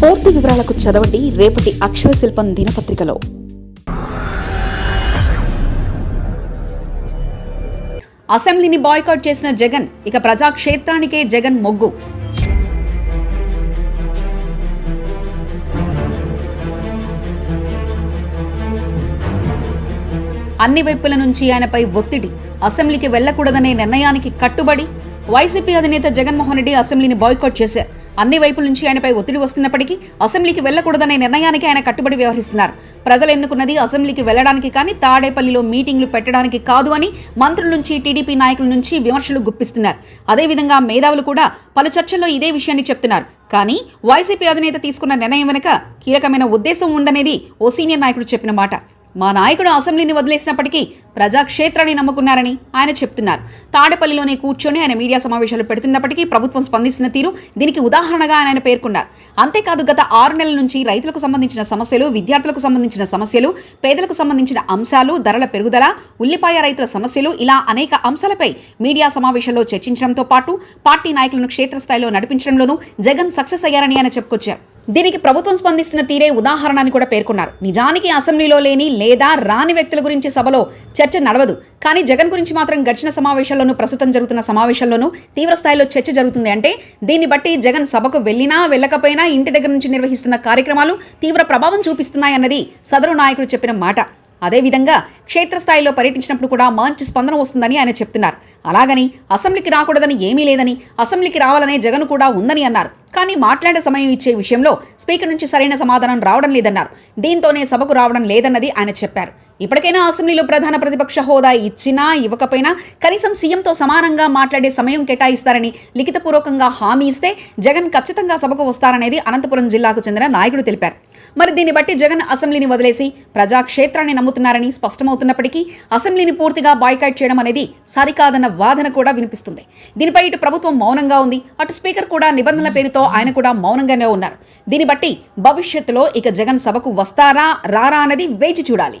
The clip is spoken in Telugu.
పూర్తి వివరాలకు చదవండి రేపటి అక్షర శిల్పం దినపత్రికలో. అసెంబ్లీని బాయ్కాట్ చేసిన జగన్ ఇక ప్రజాక్షేత్రానికే జగన్ మొగ్గు. అన్ని వైపుల నుంచి ఆయనపై ఒత్తిడి అసెంబ్లీకి వెళ్ళకూడదనే నిర్ణయానికి కట్టుబడి వైసీపీ అధినేత జగన్మోహన్ రెడ్డి అసెంబ్లీని బాయ్కాట్ చేశారు. అన్ని వైపుల నుంచి ఆయనపై ఒత్తిడి వస్తున్నప్పటికీ అసెంబ్లీకి వెళ్ళకూడదనే నిర్ణయానికి ఆయన కట్టుబడి వ్యవహరిస్తున్నారు. ప్రజలు ఎన్నుకున్నది అసెంబ్లీకి వెళ్ళడానికి కానీ తాడేపల్లిలో మీటింగ్లు పెట్టడానికి కాదు అని మంత్రుల నుంచి టీడీపీ నాయకుల నుంచి విమర్శలు గుప్పిస్తున్నారు. అదేవిధంగా మేధావులు కూడా పలు చర్చల్లో ఇదే విషయాన్ని చెప్తున్నారు. కానీ వైసీపీ అధినేత తీసుకున్న నిర్ణయం వెనుక కీలకమైన ఉద్దేశం ఉండనేది ఓ సీనియర్ నాయకుడు చెప్పిన మాట. మా నాయకుడు అసెంబ్లీని వదిలేసినప్పటికీ ప్రజాక్షేత్రాన్ని నమ్ముకున్నారని ఆయన చెప్తున్నారు. తాడేపల్లిలోనే కూర్చొని ఆయన మీడియా సమావేశాలు పెడుతున్నప్పటికీ ప్రభుత్వం స్పందిస్తున్న తీరు దీనికి ఉదాహరణగా ఆయన పేర్కొన్నారు. అంతేకాదు గత ఆరు నెలల నుంచి రైతులకు సంబంధించిన సమస్యలు విద్యార్థులకు సంబంధించిన సమస్యలు పేదలకు సంబంధించిన అంశాలు ధరల పెరుగుదల ఉల్లిపాయ రైతుల సమస్యలు ఇలా అనేక అంశాలపై మీడియా సమావేశంలో చర్చించడంతో పాటు పార్టీ నాయకులను క్షేత్రస్థాయిలో నడిపించడంలోనూ జగన్ సక్సెస్ అయ్యారని ఆయన చెప్పుకొచ్చారు. దీనికి ప్రభుత్వం స్పందిస్తున్న తీరే ఉదాహరణ అని కూడా పేర్కొన్నారు. నిజానికి అసెంబ్లీలో లేని లేదా రాని వ్యక్తుల గురించి సభలో చర్చ నడవదు. కానీ జగన్ గురించి మాత్రం గడిచిన సమావేశాల్లోనూ ప్రస్తుతం జరుగుతున్న సమావేశాల్లోనూ తీవ్ర స్థాయిలో చర్చ జరుగుతుంది. అంటే దీన్ని బట్టి జగన్ సభకు వెళ్ళినా వెళ్ళకపోయినా ఇంటి దగ్గర నుంచి నిర్వహిస్తున్న కార్యక్రమాలు తీవ్ర ప్రభావం చూపిస్తున్నాయన్నది సదరు నాయకుడు చెప్పిన మాట. అదేవిధంగా క్షేత్రస్థాయిలో పర్యటించినప్పుడు కూడా మంచి స్పందన వస్తుందని ఆయన చెప్తున్నారు. అలాగని అసెంబ్లీకి రాకూడదని ఏమీ లేదని అసెంబ్లీకి రావాలనే జగన్ కూడా ఉందని అన్నారు. కానీ మాట్లాడే సమయం ఇచ్చే విషయంలో స్పీకర్ నుంచి సరైన సమాధానం రావడం లేదన్నారు. దీంతోనే సభకు రావడం లేదన్నది ఆయన చెప్పారు. ఇప్పటికైనా అసెంబ్లీలో ప్రధాన ప్రతిపక్ష హోదా ఇచ్చినా ఇవ్వకపోయినా కనీసం సీఎంతో సమానంగా మాట్లాడే సమయం కేటాయిస్తారని లిఖితపూర్వకంగా హామీ ఇస్తే జగన్ ఖచ్చితంగా సభకు వస్తారనేది అనంతపురం జిల్లాకు చెందిన నాయకుడు తెలిపారు. మరి దీన్ని బట్టి జగన్ అసెంబ్లీని వదిలేసి ప్రజాక్షేత్రాన్ని నమ్ముతున్నారని స్పష్టమవుతున్నప్పటికీ అసెంబ్లీని పూర్తిగా బాయ్కాట్ చేయడం అనేది సరికాదన్న వాదన కూడా వినిపిస్తుంది. దీనిపై ఇటు ప్రభుత్వం మౌనంగా ఉంది అటు స్పీకర్ కూడా నిబంధనల పేరుతో ఆయన కూడా మౌనంగానే ఉన్నారు. దీన్ని బట్టి భవిష్యత్తులో ఇక జగన్ సభకు వస్తారా రారా అన్నది వేచి చూడాలి.